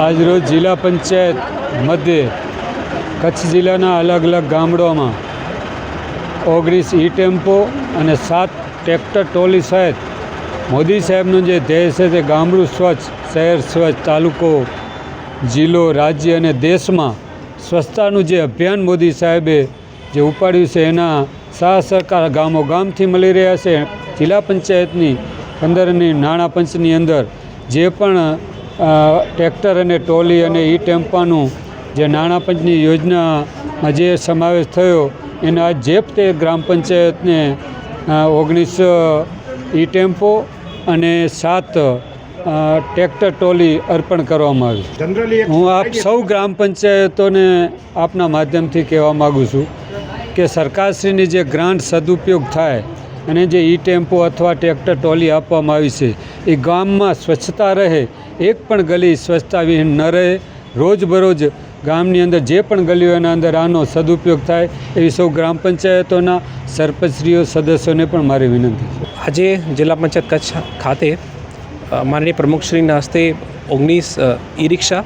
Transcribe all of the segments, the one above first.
આજરોજ જિલ્લા પંચાયત મધ્યે કચ્છ જિલ્લાના અલગ અલગ ગામડાઓમાં ઓગણીસ ઈ ટેમ્પો અને સાત ટ્રેક્ટર ટ્રોલી સહિત મોદી સાહેબનું જે ધ્યેય છે તે ગામડું સ્વચ્છ, શહેર સ્વચ્છ, તાલુકો, જિલ્લો, રાજ્ય અને દેશમાં સ્વચ્છતાનું જે અભિયાન મોદી સાહેબે જે ઉપાડ્યું છે એના સાહ સરકાર ગામો ગામથી મળી રહ્યા છે. જિલ્લા પંચાયતની અંદરની નાણાં પંચની અંદર જે પણ ટ્રેક્ટર અને ટ્રોલી અને ઈ ટેમ્પાનું જે નાણાં પંચની યોજનામાં જે સમાવેશ થયો એના જે તે ગ્રામ પંચાયતને ઓગણીસો ઓગણીસ ઈ ટેમ્પો અને સાત ટ્રેક્ટર ટ્રોલી અર્પણ કરવામાં આવી. જનરલી હું આપ સૌ ગ્રામ પંચાયતોને આપના માધ્યમથી કહેવા માગું છું કે સરકારશ્રીની જે ગ્રાન્ટ સદુપયોગ થાય અને જે ઈ ટેમ્પો અથવા ટ્રેક્ટર ટ્રોલી આપવામાં આવી છે એ ગામમાં સ્વચ્છતા રહે, એક પણ ગલી સ્વચ્છતા વિહીન ન રહે. રોજબરોજ ગામની અંદર જે પણ ગલીઓ એના અંદર આનો સદુપયોગ થાય એવી સૌ ગ્રામ પંચાયતોના સરપંચશ્રીઓ, સદસ્યોને પણ મારી વિનંતી છે. આજે જિલ્લા પંચાયત કચ્છ ખાતે માનનીય પ્રમુખશ્રીના હસ્તે ઓગણીસ ઈ રિક્ષા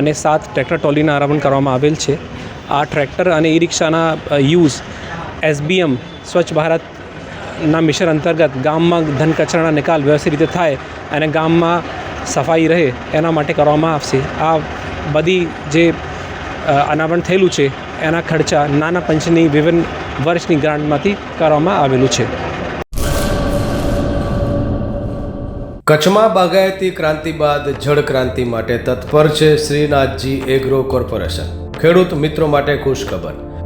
અને સાત ટ્રેક્ટર ટ્રોલીના આરંભ કરવામાં આવેલ છે. આ ટ્રેક્ટર અને ઈ રિક્ષાના યુઝ એસબીએમ, સ્વચ્છ ભારતના મિશન અંતર્ગત ગામમાં ધન કચરાના નિકાલ વ્યવસ્થિત રીતે થાય અને ગામમાં સફાઈ રહે એના માટે કરવામાં આવશે. આ બધી જે અનાવરણ થયેલું છે, એના ખર્ચા નાના પંચની વિભિન્ન વર્ષની ગ્રાન્ટમાંથી કરવામાં આવેલું છે. કચ્છમાં બાગાયતી ક્રાંતિ બાદ જળ ક્રાંતિ માટે તત્પર છે શ્રીનાથજી એગ્રો કોર્પોરેશન. ખેડૂત મિત્રો માટે ખુશખબર.